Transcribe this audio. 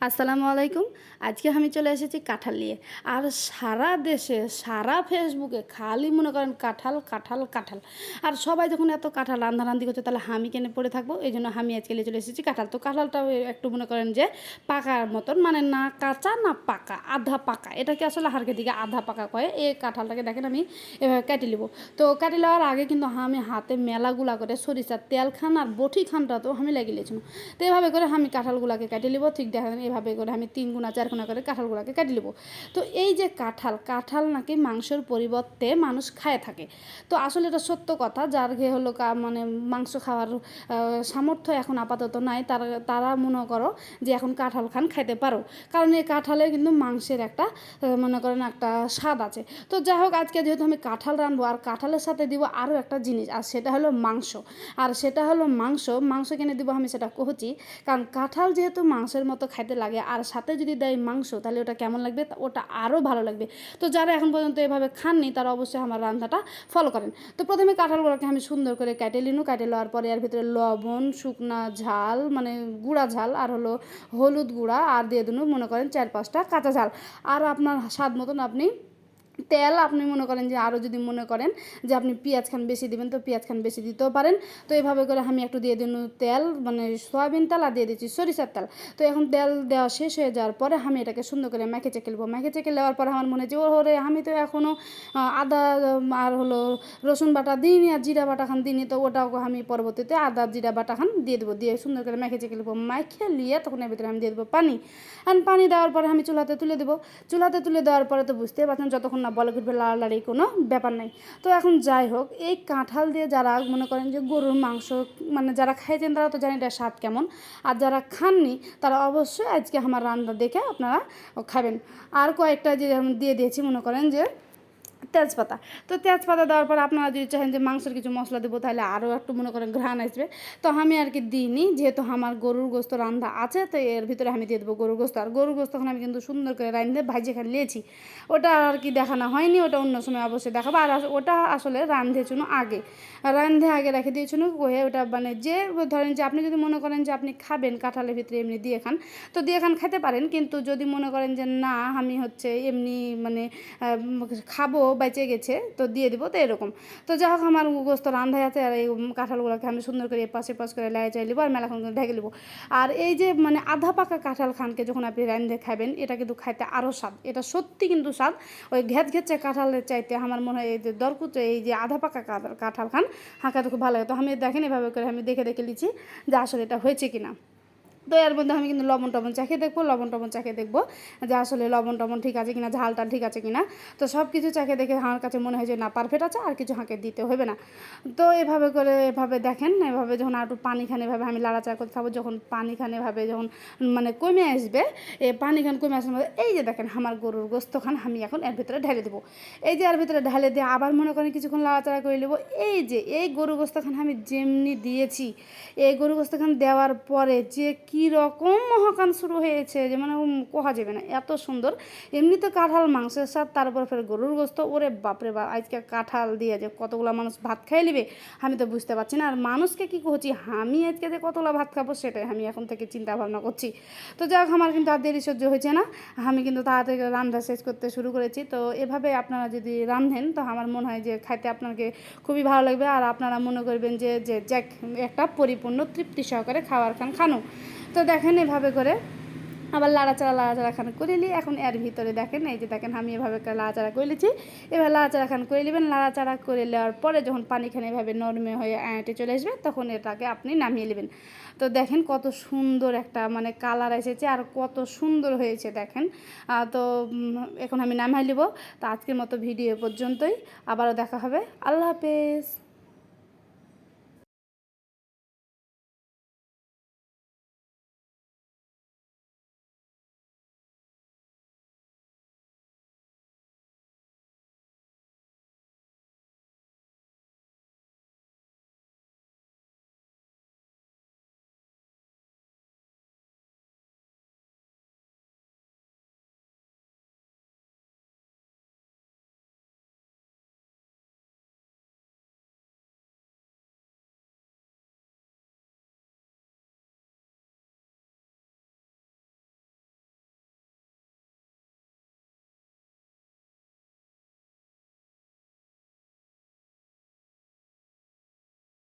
আসসালামু আলাইকুম। আজকে আমি চলে এসেছি কাঁঠাল নিয়ে। আর সারা দেশে, সারা ফেসবুকে খালি মনে করেন কাঁঠাল কাঁঠাল কাঁঠাল। আর সবাই যখন এত কাঁঠাল রান্ধারান্দি করছে, তাহলে আমি কেনে পড়ে থাকব? এই জন্য আমি আজকে নিয়ে চলে এসেছি কাঁঠাল। তো কাঁঠালটাও একটু মনে করেন যে পাকার মতন মানে না কাঁচা, না পাকা, আধা পাকা। এটাকে আসলে হারকে দিকে আধা পাকা কয়ে? এই কাঁঠালটাকে দেখেন আমি এভাবে কেটে নিব। তো কেটে নেওয়ার আগে কিন্তু আমি হাতে মেলাগুলা করে সরিষার তেল খান আর বটি খানটা তো আমি লাগিয়ে লিয়েছিলাম তো এভাবে করে আমি কাঁঠালগুলাকে কেটে নিব। ঠিক দেখেন এভাবে করে আমি তিন গুণা, চার গুণা করে কাঁঠালগুলোকে কেটে নেব তো এই যে কাঁঠাল কাঁঠাল নাকি মাংসের পরিবর্তে মানুষ খায় থাকে। তো আসলে এটা সত্য কথা, যার ঘে হলো মানে মাংস খাওয়ার সামর্থ্য এখন আপাতত নাই। তারা তারা মনে করো যে এখন কাঁঠাল খান খাইতে পারো। কারণ এই কাঁঠালে কিন্তু মাংসের একটা মনে করেন একটা স্বাদ আছে। তো যাই হোক, আজকে যেহেতু আমি কাঁঠাল রানবো আর কাঁঠালের সাথে দিব আরও একটা জিনিস, আর সেটা হলো মাংস। আর সেটা হলো মাংস মাংস কিনে দিব আমি সেটা কহছি কারণ কাঁঠাল যেহেতু মাংসের মতো খাইতে লাগে। আর সাথে যদি দেয় মাংস, তাহলে ওটা কেমন লাগবে? ওটা আরও ভালো লাগবে। তো যারা এখন পর্যন্ত এভাবে খাননি, তারা অবশ্যই আমার রান্নাটা ফলো করেন। তো প্রথমে কাঁঠালগুলোকে আমি সুন্দর করে কেটে নিনু। কেটে লওয়ার পরে এর ভিতরে লবণ, শুকনা ঝাল মানে গুঁড়া ঝাল, আর হলো হলুদ গুঁড়া, আর দিয়ে দিন, মনে করেন, চার পাঁচটা কাঁচা ঝাল। আর আপনার স্বাদ মতন আপনি তেল আপনি মনে করেন যে আরও যদি মনে করেন যে আপনি পেঁয়াজ খান বেশি দিবেন, তো পেঁয়াজ খান বেশি দিতেও পারেন। তো এভাবে করে আমি একটু দিয়ে দিন তেল মানে সয়াবিন তেল আর দিয়ে দিচ্ছি সরিষার তেল। তো এখন তেল দেওয়া শেষ হয়ে যাওয়ার পরে আমি এটাকে সুন্দর করে মেখে চেকে নেব। মেখে চেকে নেওয়ার পরে আমার মনে হচ্ছে ও রে আমি তো এখনও আদা আর হলো রসুন বাটা দিইনি আর জিরা বাটা খান দিইনি, তো ওটাও আমি পরবর্তীতে আদা, জিরা বাটা খান দিয়ে দেবো। দিয়ে সুন্দর করে মেখে চেকে নেব। মেখে নিয়ে তখন এর ভিতরে আমি দিয়ে দেবো পানি। আর পানি দেওয়ার পরে আমি চুলাতে তুলে দেবো। চুলাতে তুলে দেওয়ার পরে তো বুঝতেই পারছেন, যতক্ষণ না, বলে ঘুরবে, লাড়ালাড়ি কোনো ব্যাপার নাই। তো এখন যাই হোক, এই কাঁঠাল দিয়ে যারা মনে করেন যে গরুর মাংস মানে যারা খাইছেন তারা তো জানি এটা স্বাদ কেমন। আর যারা খাননি, তারা অবশ্যই আজকে আমার রান্না দেখে আপনারা খাবেন। আর কয়েকটা যে দিয়ে দিয়েছি, মনে করেন যে তেজপাতা। তো তেজপাতা দেওয়ার পর আপনারা যদি চাহেন যে মাংসের কিছু মশলা দেবো, তাহলে আরও একটু মনে করেন ঘ্রাণ আসবে। তো আমি আর কি দিইনি, যেহেতু আমার গরুর গোস্ত রান্না আছে, তো এর ভিতরে আমি দিয়ে দেবো গরুর গোস্ত। আর গরুর গোস্ত আমি কিন্তু সুন্দর করে রান্ধে ভাইজে খান নিয়েছি। ওটা আর কি দেখানো হয়নি, ওটা অন্য সময় অবশ্যই দেখাবো। আর ওটা আসলে রান্ধে চুনো আগে। রান্ধে আগে রেখে দিয়েছিল কয়ে ওটা মানে যে ধরেন যে আপনি যদি মনে করেন যে আপনি খাবেন কাঁঠালের ভিতরে এমনি দিয়ে খান, তো দিয়ে খান খেতে পারেন। কিন্তু যদি মনে করেন যে না, আমি হচ্ছে এমনি মানে খাব বেঁচে গেছে, তো দিয়ে দিব, তো এরকম। তো যাই হোক আমার গোস্ত রান্ধাই আছে, আর এই কাঁঠালগুলোকে আমি সুন্দর করে পাশে পাশ করে লাই চাই লিবো, আর মেলাখন ঢেকে লিবো। আর এই যে মানে আধা পাকা কাঁঠাল খানকে যখন আপনি রান্ধে খাবেন, এটা কিন্তু খাইতে আরও স্বাদ। এটা সত্যি কিন্তু স্বাদ। ওই ঘেত ঘেচ্ছে কাঁঠালের চাইতে আমার মনে হয় এই যে দরকুচে, এই যে আধা পাকা কাঁঠাল খান, হাঁকাতে খুব ভালো লাগে। তো আমি দেখেন এভাবে করে আমি দেখে দেখে লিছি যে আসলে এটা হয়েছে কিনা। তো এর মধ্যে আমি কিন্তু লবণ টবণ চাখিয়ে দেখব, লবণ টবণ চাখিয়ে দেখব যে আসলে লবণ টবণ ঠিক আছে কিনা, ঝালটা ঠিক আছে কিনা। তো সব কিছু চাখিয়ে দেখে আমার কাছে মনে হয় যে না পারফেক্ট আছে, আর কিছু হাঁকে দিতে হবে না। তো এভাবে করে এভাবে দেখেন, এভাবে যখন আর একটু পানি খান, এভাবে আমি লাড়াচাড়া করতে থাকব, যখন পানি খান, এভাবে যখন মানে কমে আসবে, এ পানি খান, কমে আসার মধ্যে এই যে দেখেন আমার গরুর গোস্ত খান, আমি এখন এর ভিতরে ঢেলে দেবো। এই যে এর ভিতরে ঢেলে দিয়ে আবার মনে করেন কিছুক্ষণ লাড়াচাড়া করে নেব, এই যে এই গরু গোস্ত খান আমি যেমনি দিয়েছি, এই গরু গোস্ত খান দেওয়ার পরে যে কি রকম মহাকান শুরু হয়েছে যে মানে কোহা যাবে না, এত সুন্দর। এমনি তো কাঁঠাল, মাংসের সাথে তারপর ফের গরুর গোস্ত, ওরে বাপরে বাপ, আজকে কাঁঠাল দিয়ে যে কতগুলো মানুষ ভাত খাই নেবে, আমি তো বুঝতে পারছি না। আর মানুষকে কি করছি আমি আজকে যে কতগুলো ভাত খাব সেটাই আমি এখন থেকে চিন্তা ভাবনা করছি। তো যাই হোক আমার কিন্তু আর দেরি সহ্য হয়েছে না। আমি কিন্তু তাড়াতাড়ি রান্না শেষ করতে শুরু করেছি। তো এভাবে আপনারা যদি রান্ধেন তো আমার মনে হয় যে খাইতে আপনাকে খুবই ভালো লাগবে। আর আপনারা মনে করবেন যে যে, যাক, একটা পরিপূর্ণ তৃপ্তি সহকারে খাওয়ার খান, খানো। তো দেখেন এভাবে করে। আবার লাড়াচাড়া লাড়াচাড়া খান করে নিই এখন এর ভিতরে দেখেন, এই যে দেখেন আমি এভাবে লাড়াচাড়া করে নিচ্ছি। এবার লাড়াচাড়া খান করে নেবেন, লাড়াচাড়া করে নেওয়ার পরে যখন পানিখানে এভাবে নরমে হয়ে আঁটে চলে আসবে, তখন এটাকে আপনি নামিয়ে নেবেন। তো দেখেন কত সুন্দর একটা মানে কালার এসেছে আর কত সুন্দর হয়েছে দেখেন। তো এখন আমি নামাই নেব। তো আজকের মতো ভিডিও পর্যন্তই। আবারও দেখা হবে। আল্লাহ হাফেজ।